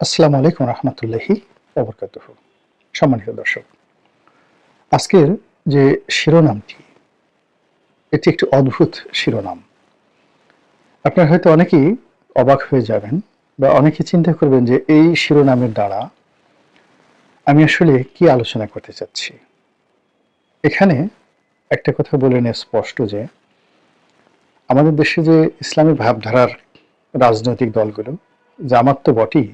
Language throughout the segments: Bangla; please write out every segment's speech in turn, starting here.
আসসালামু আলাইকুম রহমতুল্লাহি অবরকাত সম্মানিত দর্শক, আজকের যে শিরোনামটি, এটি একটি অদ্ভুত শিরোনাম। আপনারা হয়তো অনেকেই অবাক হয়ে যাবেন বা অনেকে চিন্তা করবেন যে এই শিরোনামের দ্বারা আমি আসলে কি আলোচনা করতে চাচ্ছি। এখানে একটা কথা বলে নিয়ে স্পষ্ট যে, আমাদের দেশে যে ইসলামী ভাবধারার রাজনৈতিক দলগুলো, জামাত তো বটেই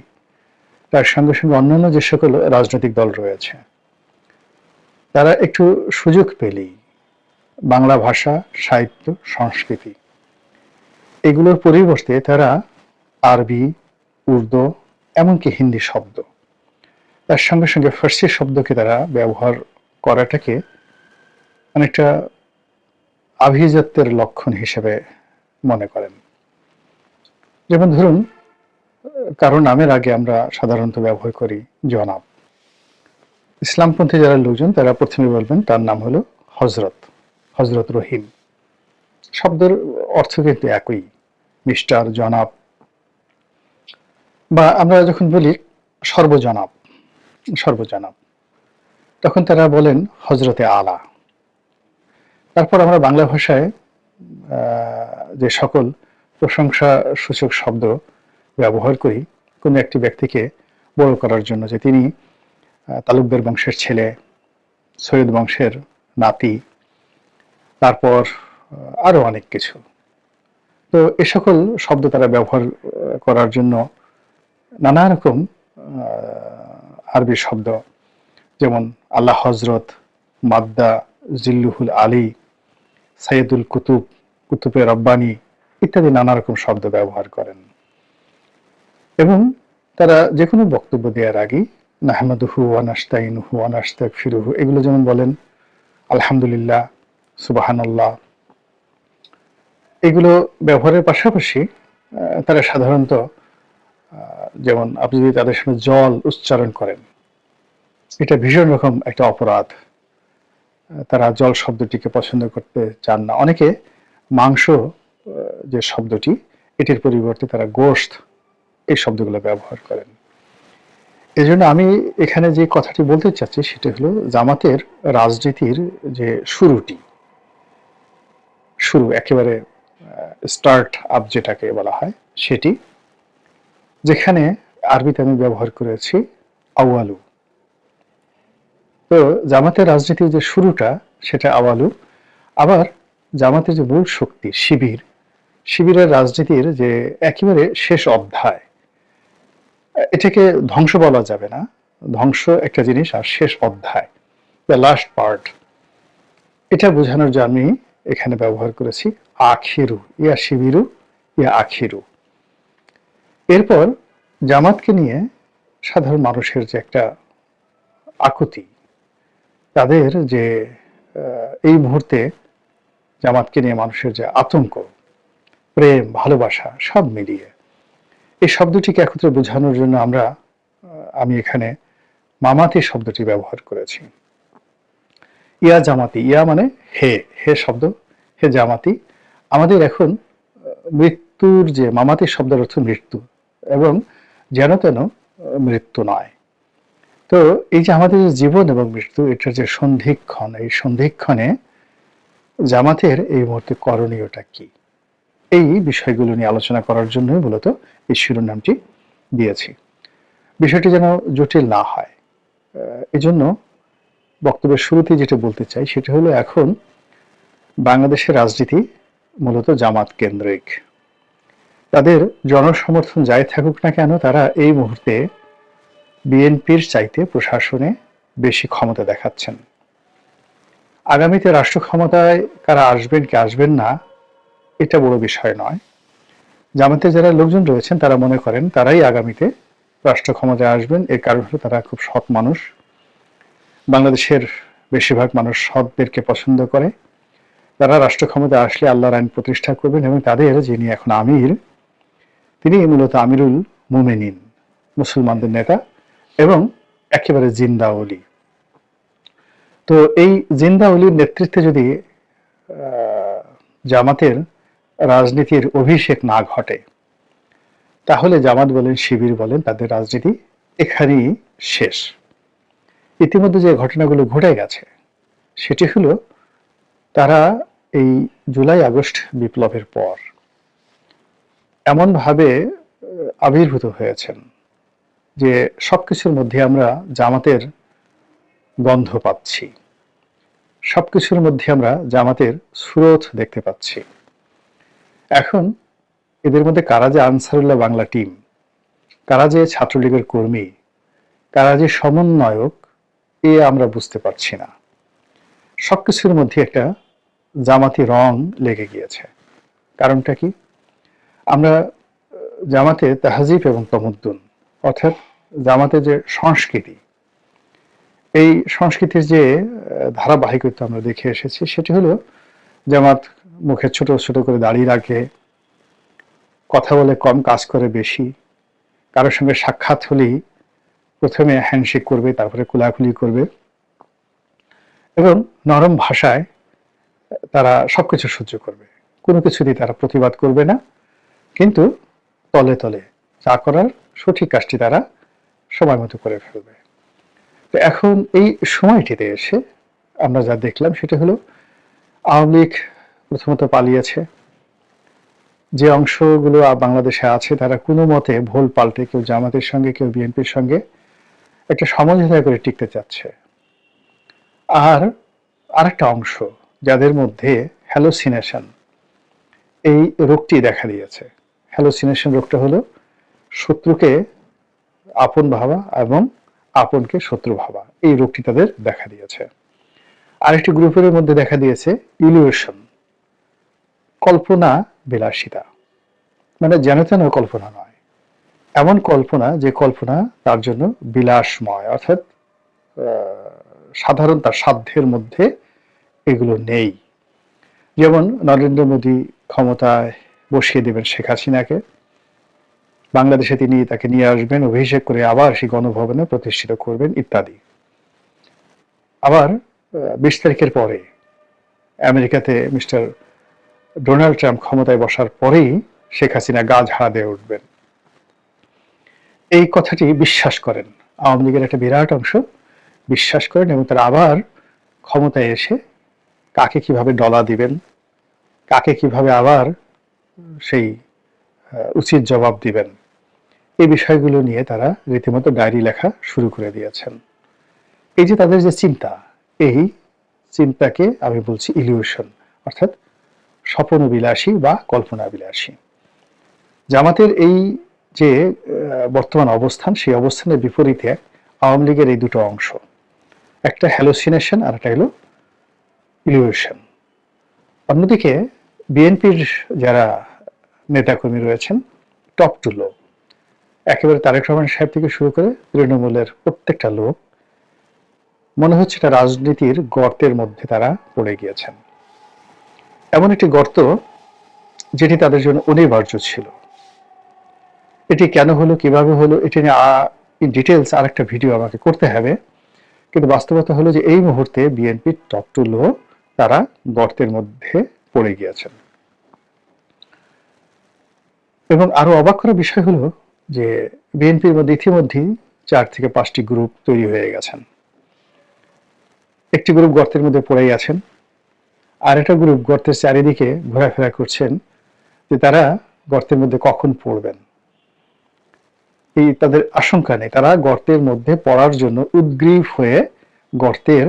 তার সঙ্গে সঙ্গে অন্যান্য যে সকল রাজনৈতিক দল রয়েছে, তারা একটু সুযোগ পেলেই বাংলা ভাষা, সাহিত্য, সংস্কৃতি এগুলোর পরিবর্তে তারা আরবি, উর্দু, এমনকি হিন্দি শব্দ, তার সঙ্গে সঙ্গে ফার্সি শব্দকে তারা ব্যবহার করাটাকে অনেকটা আভিজাত্যের লক্ষণ হিসেবে মনে করেন। যেমন ধরুন কারও নামের আগে আমরা সাধারণত ব্যবহার করি জনাব। ইসলামপন্থী যারা লোকজন, তারা প্রথমে বলবেন তার নাম হলো হজরত হজরত রহিম। শব্দের অর্থ কিন্তু একই, মিস্টার, জনাব। বা আমরা যখন বলি সর্বজনাব সর্বজনাব, তখন তারা বলেন হজরতে আলা। তারপর আমরা বাংলা ভাষায় যে সকল প্রশংসা সূচক শব্দ ব্যবহার করি কোনো একটি ব্যক্তিকে বড় করার জন্য যে তিনি তালুকদার বংশের ছেলে, সৈয়দ বংশের নাতি, তারপর আরও অনেক কিছু। তো এ সকল শব্দ তারা ব্যবহার করার জন্য নানা রকম আরবি শব্দ, যেমন আল্লাহ হজরত মাদ্দা, জিল্লুহুল আলী সাইয়দুল কুতুব, কুতুবে রব্বানি ইত্যাদি নানা রকম শব্দ ব্যবহার করেন। এবং তারা যে কোনো বক্তব্য দেওয়ার আগে নাহমাদুহু ওয়ানাস্তাইনুহু ওয়ানাস্তাক ফিরুহু এগুলো যেমন বলেন, আলহামদুলিল্লাহ, সুবাহানাল্লাহ। এগুলো ব্যবহারের পাশাপাশি তারা সাধারণত যেমন আপনি যদি তাদের সঙ্গে জল উচ্চারণ করেন, এটা ভীষণ রকম একটা অপরাধ। তারা জল শব্দটিকে পছন্দ করতে চান না। অনেকে মাংস যে শব্দটি, এটির পরিবর্তে তারা গোষ্ঠ এই শব্দগুলো ব্যবহার করেন। এই জন্য আমি এখানে যে কথাটি বলতে চাচ্ছি সেটা হলো জামাতের রাজনীতির যে শুরুটি। শুরু একেবারে স্টার্ট আপ যেটাকে বলা হয় সেটি, যেখানে আরবিতে আমি ব্যবহার করেছি আওয়ালু তো জামাতের রাজনীতির যে শুরুটা সেটা আওয়ালু আবার জামাতের যে মূল শক্তি শিবির, শিবিরের রাজনীতির যে একেবারে শেষ অধ্যায় এটাকে ধ্বংস বলা যাবে না। ধ্বংস একটা জিনিস আর শেষ অধ্যায় দ্য লাস্ট পার্ট এটা বোঝানোর জন্য আমি এখানে ব্যবহার করেছি, আখিরু, ইয়া শিবিরু, ইয়া আখিরু। এরপর জামাতকে নিয়ে সাধারণ মানুষের যে একটা আকুতি, তাদের যে এই মুহূর্তে জামাতকে নিয়ে মানুষের যে আতঙ্ক, প্রেম, ভালোবাসা, সব মিলিয়ে এই শব্দটিকে একত্রে বোঝানোর জন্য আমরা আমি এখানে মামাতি শব্দটি ব্যবহার করেছি। ইয়া জামাতি, ইয়া মানে হে হে শব্দ, হে জামাতি। আমাদের এখন মৃত্যুর যে, মামাতি শব্দের অর্থ মৃত্যু এবং যেন তেন মৃত্যু নয়। তো এই যে আমাদের যে জীবন এবং মৃত্যু, এটার যে সন্ধিক্ষণ, এই সন্ধিক্ষণে জামাতের এই মুহূর্তে করণীয়টা কি? এই বিষয়গুলো নিয়ে আলোচনা করার জন্যই মূলত এই শিরোনামটি দিয়েছি। বিষয়টি যেন জটিল না হয়। এজন্য বক্তব্যের শুরুতে যেটা বলতে চাই, সেটা হলো এখন বাংলাদেশের রাজনীতি মূলত জামাত কেন্দ্রিক। তাদের জনসমর্থন যাই থাকুক না কেন, তারা এই মুহূর্তে বিএনপির চাইতে প্রশাসনে বেশি ক্ষমতা দেখাচ্ছেন। আগামীতে রাষ্ট্র ক্ষমতায় কারা আসবেন, কি আসবেন না, এটা বড় বিষয় নয়। জামাতে যারা লোকজন রয়েছেন, তারা মনে করেন তারাই আগামীতে রাষ্ট্র ক্ষমতায় আসবেন। এর কারণ হলো তারা খুব সৎ মানুষ। বাংলাদেশের বেশিরভাগ মানুষ সৎদেরকে পছন্দ করে। তারা রাষ্ট্র ক্ষমতায় আসলে আল্লাহর আইন প্রতিষ্ঠা করবেন এবং তাদের, যিনি এখন আমির, তিনি মূলত আমিরুল মুমেনিন, মুসলমানদের নেতা এবং একেবারে জিন্দাউলি তো এই জিন্দাউলির নেতৃত্বে যদি জামাতের রাজনীতির অভিষেক না ঘটে। তাহলে জামাত বলেন, শিবির বলেন, তাদের রাজনীতি এখানেই শেষ। ইতিমধ্যে যে ঘটনাগুলো ঘটে গেছে, সেটি হলো তারা এই জুলাই আগস্ট বিপ্লবের পর এমনভাবে আবির্ভূত হয়েছেন যে সব কিছুর মধ্যে আমরা জামাতের গন্ধ পাচ্ছি। সব কিছুর মধ্যে আমরা জামাতের স্রোত দেখতে পাচ্ছি। এখন এদের মধ্যে কারা যে আনসারুল্লাহ বাংলা টিম, কারা যে ছাত্রলীগের কর্মী, কারা যে সমন্বয়ক, এ আমরা বুঝতে পারছি না। সবকিছুর মধ্যে একটা জামাতি রং লেগে গিয়েছে। কারণটা কি? আমরা জামাতে তাহাজিব এবং তমুদ্দুন, অর্থাৎ জামাতে যে সংস্কৃতি, এই সংস্কৃতির যে ধারাবাহিকতা আমরা দেখে এসেছি, সেটি হলো জামাত মুখে ছোট ছোট করে দাঁড়িয়ে রাখে, কথা বলে কম, কাজ করে বেশি, কারোর সঙ্গে সাক্ষাৎ হলেই প্রথমে হ্যান্ডশেক করবে, তারপরে কুলাকুলি করবে এবং নরম ভাষায় তারা সব কিছু সহ্য করবে। কোনো কিছুতেই তারা প্রতিবাদ করবে না, কিন্তু তলে তলে যা করার সঠিক কাজটি তারা সময় মতো করে ফেলবে। তো এখন এই সময়টিতে এসে আমরা যা দেখলাম সেটা হলো আওয়ামী লীগ প্রথমত পালিয়েছে। যে অংশগুলো বাংলাদেশে আছে, তারা কোনো মতে ভোল পাল্টে কেউ জামাতের সঙ্গে, কেউ বিএনপির সঙ্গে একটা সমঝোতা করে টিকতে চাচ্ছে। আর আরেকটা অংশ যাদের মধ্যে হ্যালোসিনেশন এই রোগটি দেখা দিয়েছে। হ্যালোসিনেশন রোগটা হলো শত্রুকে আপন ভাবা এবং আপনকে শত্রু ভাবা। এই রোগটি তাদের দেখা দিয়েছে। আরেকটি গ্রুপের মধ্যে দেখা দিয়েছে ইলিউশন কল্পনা বিলাসিতা। মানে যেন তেন কল্পনা নয়। এমন কল্পনা যে কল্পনা তার জন্য বিলাসময়। অর্থাৎ সাধারণ তার সাধ্যের মধ্যে এগুলো নেই। যেমন নরেন্দ্র মোদী ক্ষমতায় বসিয়ে দেবেন শেখ হাসিনাকে। বাংলাদেশে তিনি তাকে নিয়ে আসবেন, অভিষেক করে আবার সেই গণভবনে প্রতিষ্ঠিত করবেন ইত্যাদি। আবার বিশ তারিখের পরে আমেরিকাতে মিস্টার ডোনাল্ড ট্রাম্প ক্ষমতায় বসার পরেই শেখ হাসিনা গা ঝাড়া দিয়ে উঠবেন। এই কথাটি বিশ্বাস করেন। আওয়ামী লীগের একটা বিরাট অংশ বিশ্বাস করেন এবং তারা আবার ক্ষমতায় এসে কাকে কীভাবে ডলা দিবেন, কাকে কীভাবে আবার সেই উচিত জবাব দিবেন, এই বিষয়গুলো নিয়ে তারা রীতিমতো ডায়েরি লেখা শুরু করে দিয়েছেন। এই যে তাদের যে চিন্তা, এই চিন্তাকে আমি বলছি ইলিউশন, অর্থাৎ স্বপ্ন বিলাসী বা কল্পনা বিলাসী জামাতের এই যে বর্তমান অবস্থান, সেই অবস্থানের বিপরীতে আওয়ামী লীগের এই দুটো অংশ। একটা হ্যালোসিনেশন আর একটা হলো ইলিউশন অন্যদিকে বিএনপির যারা নেতাকর্মী রয়েছেন টপ টু লো একেবারে তারেক রহমান সাহেব থেকে শুরু করে তৃণমূলের প্রত্যেকটা লোক, মনে হচ্ছে এটা রাজনীতির গর্তের মধ্যে তারা পড়ে গিয়েছেন। এমন একটি গর্ত যেটি তাদের জন্য অনিবার্য ছিল। এটি কেন হলো, কীভাবে হলো, এটি নিয়ে ডিটেলস আরেকটা ভিডিও আমাকে করতে হবে। কিন্তু বাস্তবতা হলো যে এই মুহূর্তে বিএনপির টপ টু লো তারা গর্তের মধ্যে পড়ে গিয়েছেন। এবং আরও অবাক করার বিষয় হলো যে বিএনপির মধ্যে ইতিমধ্যেই চার থেকে পাঁচটি গ্রুপ তৈরি হয়ে গেছেন। একটি গ্রুপ গর্তের মধ্যে পড়েই আছেন আর একটা গ্রুপ গর্তের চারিদিকে ঘোরাফেরা করছেন যে তারা গর্তের মধ্যে কখন পড়বেন। এই তাদের আশঙ্কা নেই। তারা গর্তের মধ্যে পড়ার জন্য উদ্গ্রীব হয়ে গর্তের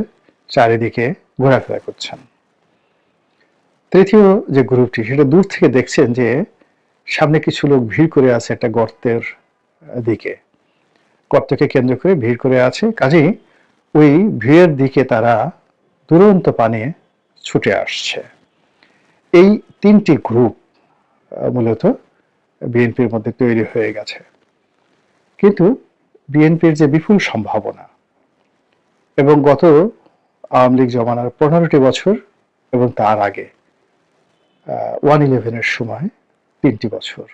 চারিদিকে ঘোরাফেরা করছেন। তৃতীয় যে গ্রুপটি সেটা দূর থেকে দেখছেন যে সামনে কিছু লোক ভিড় করে আছে একটা গর্তের দিকে। গর্তকে কেন্দ্র করে ভিড় করে আছে। কাজেই ওই ভিড়ের দিকে তারা দুরন্ত পানে ছুটে আসছে। এই তিনটি গ্রুপ মূলত বিএনপির মধ্যে তৈরি হয়ে গেছে। কিন্তু বিএনপির যে বিপুল সম্ভাবনা এবং গত আওয়ামী লীগ জমানার পনেরোটি বছর এবং তার আগে ওয়ান ইলেভেনের সময় তিনটি বছর।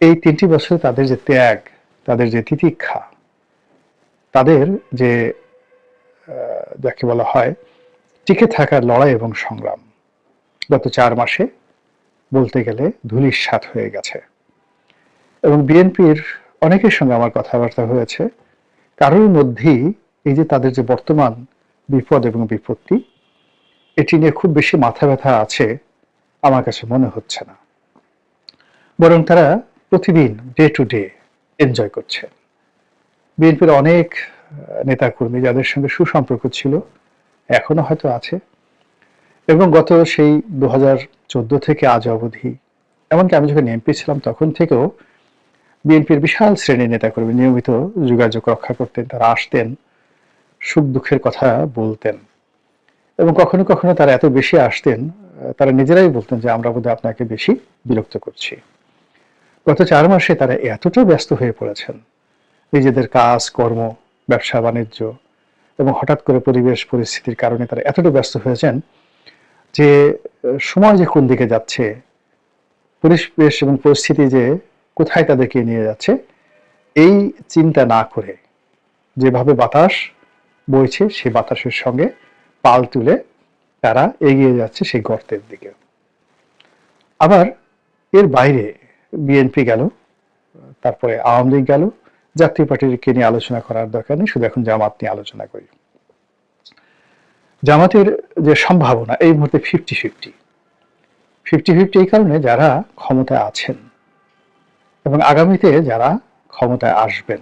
এই তিনটি বছর তাদের যে ত্যাগ, তাদের যে তিতিক্ষা, তাদের যে যাকে বলা হয় টিকে থাকার লড়াই এবং সংগ্রাম। গত চার মাসে বলতে গেলে ধুলির সাত হয়ে গেছে। এবং বিএনপির অনেকের সঙ্গে আমার কথাবার্তা হয়েছে। কারোর মধ্যেই এই যে তাদের যে বর্তমান বিপদ এবং বিপত্তি, এটি নিয়ে খুব বেশি মাথা ব্যথা আছে আমার কাছে মনে হচ্ছে না। বরং তারা প্রতিদিন ডে টু ডে এনজয় করছে। বিএনপির অনেক নেতাকর্মী যাদের সঙ্গে সুসম্পর্ক ছিল এখনও হয়তো আছে। এবং গত সেই দু চোদ্দ থেকে আজ অবধি, এমনকি আমি যখন এমপি ছিলাম তখন থেকেও বিএনপির বিশাল শ্রেণির নেতাকর্মী নিয়মিত যোগাযোগ রক্ষা করতেন, তারা আসতেন, সুখ দুঃখের কথা বলতেন। এবং কখনো কখনো তারা এত বেশি আসতেন, তারা নিজেরাই বলতেন যে, আমরা বোধহয় আপনাকে বেশি বিরক্ত করছি। গত চার মাসে তারা এতটা ব্যস্ত হয়ে পড়েছেন। নিজেদের কাজ, কর্ম, ব্যবসা, বাণিজ্য এবং হঠাৎ করে পরিবেশ পরিস্থিতির কারণে তারা এতটা ব্যস্ত হয়েছেন যে, সময় যে কোন দিকে যাচ্ছে, পরিবেশ এবং পরিস্থিতি যে কোথায় তাদেরকে নিয়ে যাচ্ছে, এই চিন্তা না করে যেভাবে বাতাস বইছে, সেই বাতাসের সঙ্গে পাল তুলে তারা এগিয়ে যাচ্ছে সেই গর্তের দিকে। আবার এর বাইরে বিএনপি গেল, তারপরে আওয়ামী লীগ গেল জাতীয় পার্টিকে নিয়ে আলোচনা করার দরকার নেই, শুধু এখন জামাত নিয়ে আলোচনা করি। জামাতের যে সম্ভাবনা, এই মুহূর্তে ফিফটি ফিফটি ফিফটি ফিফটি এই কারণে যারা ক্ষমতায় আছেন এবং আগামীতে যারা ক্ষমতায় আসবেন,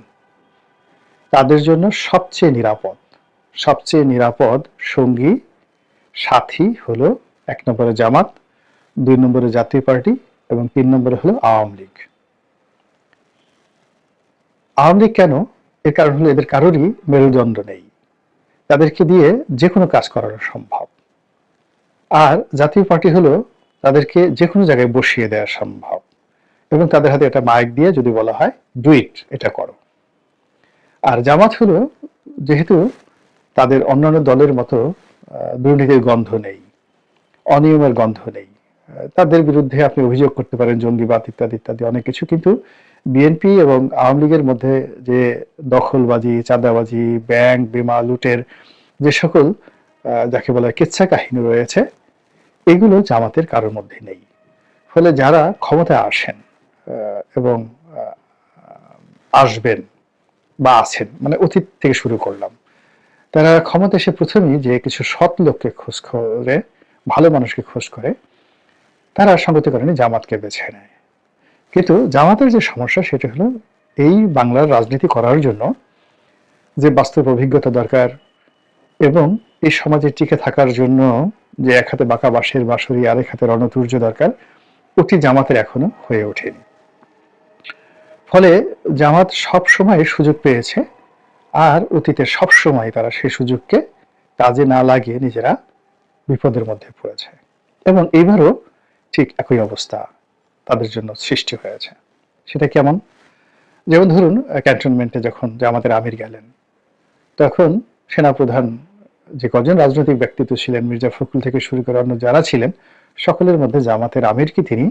তাদের জন্য সবচেয়ে নিরাপদ সবচেয়ে নিরাপদ সঙ্গী, সাথী হলো এক নম্বরে জামাত, দুই নম্বরে জাতীয় পার্টি এবং তিন নম্বরে হলো আওয়ামী লীগ। আওয়ামী কেন? এর কারণ হলো এদের কারোরই মেরুদণ্ড নেই। তাদেরকে দিয়ে যে কোনো কাজ করানো সম্ভব। আর জাতীয় পার্টি হলো তাদেরকে যে কোনো জায়গায় বসিয়ে দেওয়া সম্ভব। এবং তাদের হাতে একটা মাইক দিয়ে যদি বলা হয় ডুইট এটা করো। আর জামাত হলো, যেহেতু তাদের অন্যান্য দলের মতো দুর্নীতির গন্ধ নেই, অনিয়মের গন্ধ নেই। তাদের বিরুদ্ধে আপনি অভিযোগ করতে পারেন, জঙ্গিবাদ ইত্যাদি ইত্যাদি অনেক কিছু। কিন্তু বিএনপি এবং আওয়ামী লীগের মধ্যে যে দখলবাজি, চাঁদাবাজি, ব্যাংক, বিমা, লুটের যে সকল যাকে বলা কেচ্ছা কাহিনী রয়েছে, এগুলো জামাতের কারোর মধ্যে নেই। ফলে যারা ক্ষমতায় আসেন এবং আসবেন বা আছেন মানে অতীত থেকে শুরু করলাম, তারা ক্ষমতা এসে প্রথমেই যে কিছু সৎ লোককে খোঁজ করে, ভালো মানুষকে খোঁজ করে, তারা সঙ্গতি করেনি জামাতকে বেছে নেয়। কিন্তু জামাতের যে সমস্যা সেটা হলো এই বাংলার রাজনীতি করার জন্য যে বাস্তব অভিজ্ঞতা দরকার এবং এই সমাজে টিকে থাকার জন্য যে এক হাতে বাঁকা বাঁশের বাঁশরি, আরেক হাতে রণতুর্য দরকার, ওটি জামাতের এখনও হয়ে ওঠেনি। ফলে জামাত সব সময় সুযোগ পেয়েছে আর অতীতে সব সময় তারা সেই সুযোগকে কাজে না লাগিয়ে নিজেরা বিপদের মধ্যে পড়েছে। এবং এবারও ঠিক একই অবস্থা। তাদের জন্য সৃষ্টি হয়েছে। সেটা কেমন? যেমন ধরুন ক্যান্টনমেন্টে যখন জামাতের আমির গেলেন, তখন সেনাপ্রধান যে কজন রাজনৈতিক ব্যক্তিত্ব ছিলেন, মির্জা ফখরুল থেকে শুরু করে অন্য যারা ছিলেন, সকলের মধ্যে জামাতের আমিরকে তিনি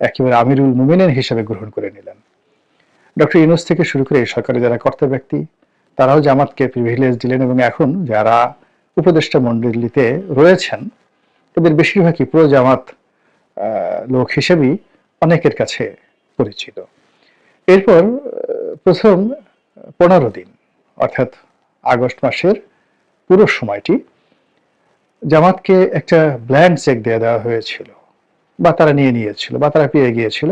একেবারে আমিরুল মুমিনের হিসেবে গ্রহণ করে নিলেন। ডক্টর ইউনুস থেকে শুরু করে এই সরকারের যারা কর্তা ব্যক্তি, তারাও জামাতকে প্রিভিলেজ দিলেন এবং এখন যারা উপদেষ্টা মন্ডলীতে রয়েছেন, তাদের বেশিরভাগই পুরো জামাত লোক হিসেবেই অনেকের কাছে পরিচিত। এরপর প্রথম পনেরো দিন, অর্থাৎ আগস্ট মাসের পুরো সময়টি, জামাতকে একটা ব্ল্যান্ড চেক দিয়ে দেওয়া হয়েছিল, বা তারা নিয়ে নিয়েছিল, বা তারা পেয়ে গিয়েছিল।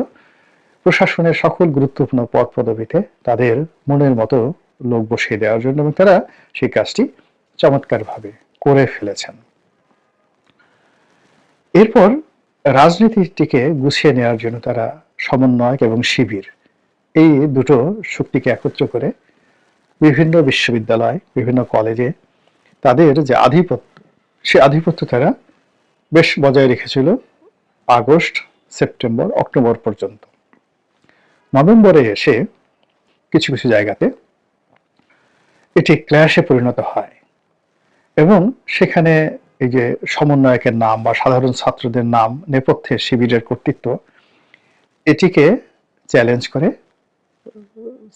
প্রশাসনের সকল গুরুত্বপূর্ণ পদ পদবিতে তাদের মনের মতো লোক বসিয়ে দেওয়ার জন্য এবং তারা সেই কাজটি চমৎকারভাবে করে ফেলেছেন। এরপর রাজনীতিটিকে গুছিয়ে নেওয়ার জন্য তারা সমন্বয়ক এবং শিবির। এই দুটো শক্তিকে একত্র করে বিভিন্ন বিশ্ববিদ্যালয়, বিভিন্ন কলেজে তাদের যে আধিপত্য, সে আধিপত্য তারা বেশ বজায় রেখেছিল আগস্ট, সেপ্টেম্বর, অক্টোবর পর্যন্ত। নভেম্বরে এসে কিছু কিছু জায়গাতে এটি ক্ল্যাশে পরিণত হয় এবং সেখানে এই যে সমন্বয়কের নাম বা সাধারণ ছাত্রদের নাম নেপথ্যে শিবিরের কর্তৃত্ব, এটিকে চ্যালেঞ্জ করে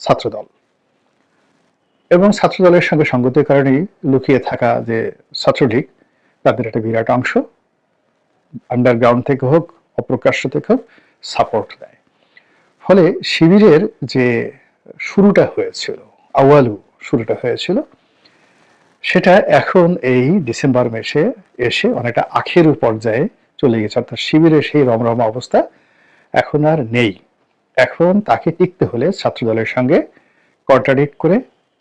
ছাত্রদল। এবং ছাত্রদলের সঙ্গে সঙ্গতির কারণেই লুকিয়ে থাকা যে ছাত্রলীগ, তাদের একটা বিরাট অংশ আন্ডারগ্রাউন্ড থেকে হোক, অপ্রকাশ্য থেকে হোক সাপোর্ট দেয়। ফলে শিবিরের যে শুরুটা হয়েছিল আওয়ালু শুরুটা হয়েছিল সেটা এখন এই ডিসেম্বর মাসে এসে অনেকটা আখের পর্যায়ে চলে গেছে। অর্থাৎ শিবিরের সেই রমরমা অবস্থা এখন আর নেই। এখন তাকে টিকতে হলে ছাত্রদলের সঙ্গে কন্ট্রাডিক্ট করে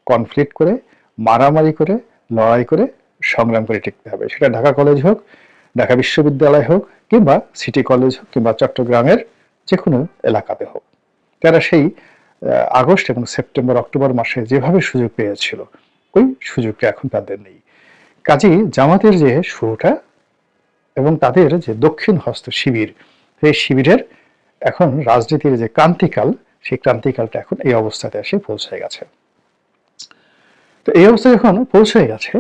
কনফ্লিক্ট করে, মারামারি করে, লড়াই করে সংগ্রাম করে টিকতে হবে। সেটা ঢাকা কলেজ হোক, ঢাকা বিশ্ববিদ্যালয় হোক, কিংবা সিটি কলেজ হোক, কিংবা চট্টগ্রামের যে কোনো এলাকাতে হোক। তারা সেই আগস্ট এবং সেপ্টেম্বর, অক্টোবর মাসে যেভাবে সুযোগ পেয়েছিল ওই সুযোগটা এখন তাদের নেই। কাজেই জামাতের যে শুরুটা এবং তাদের যে দক্ষিণ হস্ত শিবির, সেই শিবিরের এখন রাজনীতির যে ক্রান্তিকাল, সেই ক্রান্তিকালটা এখন এই অবস্থাতে এসে পৌঁছে গেছে। তো এই অবস্থায় যখন পৌঁছে গেছে,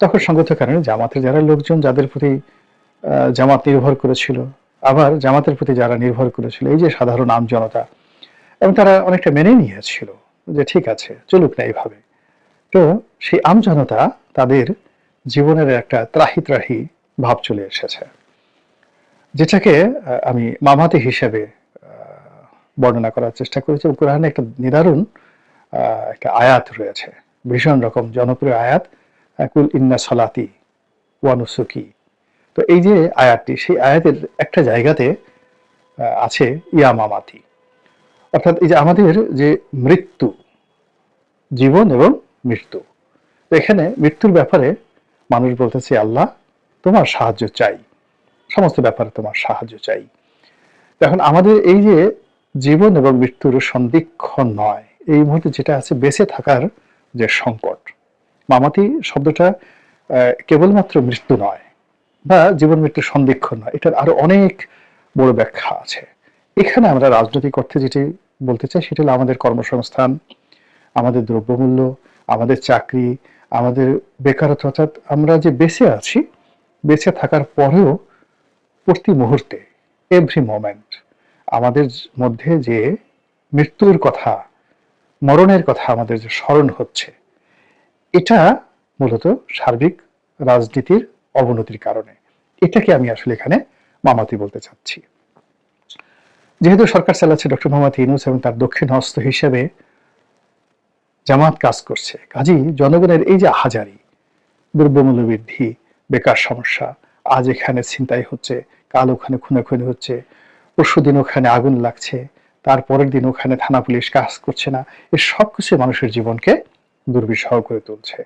তখন সঙ্গত কারণে জামাতের যারা লোকজন যাদের প্রতি জামাত নির্ভর করেছিল, আবার জামাতের প্রতি যারা নির্ভর করেছিল, এই যে সাধারণ আম জনতা, এবং তারা অনেকটা মেনে নিয়েছিল যে ঠিক আছে, চলুক না এইভাবে। তো সেই আম জনতা তাদের জীবনের একটা ত্রাহি ত্রাহি ভাব চলে এসেছে। যেটাকে আমি মামাতি হিসেবে বর্ণনা করার চেষ্টা করেছি কোরআনে একটা নিদারুণ একটা আয়াত রয়েছে। ভীষণ রকম জনপ্রিয় আয়াত কুল ইন্না সলাতি ওয়ানুসুকি তো এই যে আয়াতটি, সেই আয়াতের একটা জায়গাতে আছে ইয়া মামাতি। অর্থাৎ এই যে আমাদের যে মৃত্যু, জীবন এবং মৃত্যু। এখানে মৃত্যুর ব্যাপারে মানুষ বলতেছে, আল্লাহ, তোমার সাহায্য চাই। সমস্ত ব্যাপারে তোমার সাহায্য চাই। এখন আমাদের এই যে জীবন এবং মৃত্যুর সন্দিক্ষণ নয়, এই মুহূর্তে যেটা আছে বেঁচে থাকার যে সংকট। মামাতি শব্দটা কেবলমাত্র মৃত্যু নয় বা জীবন মৃত্যুর সন্দিক্ষণ নয়, এটার আরও অনেক বড় ব্যাখ্যা আছে। এখানে আমরা রাজনৈতিক অর্থে যেটি বলতে চাই, সেটা হলো আমাদের কর্মসংস্থান, আমাদের দ্রব্যমূল্য আমাদের চাকরি, আমাদের বেকারত্ব, অর্থাৎ আমরা যে বেঁচে আছি, বেঁচে থাকার পরেও প্রতি মুহূর্তে এভরি মোমেন্ট আমাদের মধ্যে যে মৃত্যুর কথা, মরণের কথা আমাদের যে স্মরণ হচ্ছে, এটা মূলত সার্বিক রাজনীতির অবনতির কারণে। এটাকে আমি আসলে এখানে মামাতি বলতে চাচ্ছি। যেহেতু সরকার চালাচ্ছে ডক্টর মোহাম্মদ ইউনুস এবং তার দক্ষিণ হস্ত হিসেবে জামাত কাজ করছে। কাজী, জনগণের এই যে হাজারি দ্রব্যমূল্য বৃদ্ধি, বেকার সমস্যা, আজ এখানে ছিনতাই হচ্ছে, কাল ওখানে খুনাখুনি হচ্ছে, পরশু দিন ওখানে আগুন লাগছে, তারপরের দিন ওখানে থানা পুলিশ কাজ করছে না, এ সব কিছু মানুষের জীবনকে দুর্বিষহ করে তুলছে।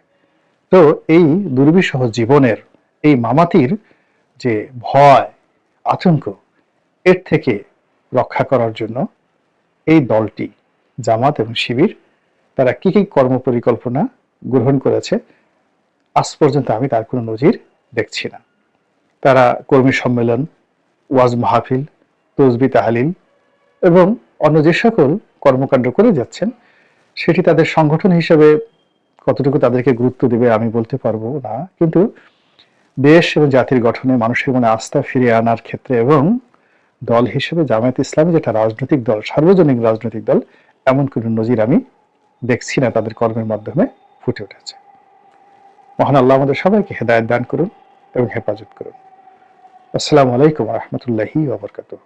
তো এই দুর্বিষহ জীবনের এই মামাতির যে ভয়, আতঙ্ক, এর থেকে রক্ষা করার জন্য এই দলটি জামাত এবং শিবির তারা কি কি কর্ম পরিকল্পনা গ্রহণ করেছে, আজ পর্যন্ত আমি তার কোনো নজির দেখছি না। তারা কর্মী সম্মেলন, ওয়াজ মাহফিল, তসবি তাহালিল এবং অন্য যে সকল কর্মকাণ্ড করে যাচ্ছেন, সেটি তাদের সংগঠন হিসেবে কতটুকু তাদেরকে গুরুত্ব দেবে আমি বলতে পারব না। কিন্তু দেশ এবং জাতির গঠনে মানুষের মনে আস্থা ফিরিয়ে আনার ক্ষেত্রে এবং দল হিসেবে জামায়াত ইসলামী যেটা রাজনৈতিক দল, সার্বজনীন রাজনৈতিক দল, এমন কোনো নজির আমি দেখছি না তাদের কর্মের মাধ্যমে ফুটে উঠেছে। মহান আল্লাহ আমাদের সবাইকে হেদায়ত দান করুন এবং হেফাজত করুন। আসসালামু আলাইকুম রহমতুল্লাহি ওবরকাতুহ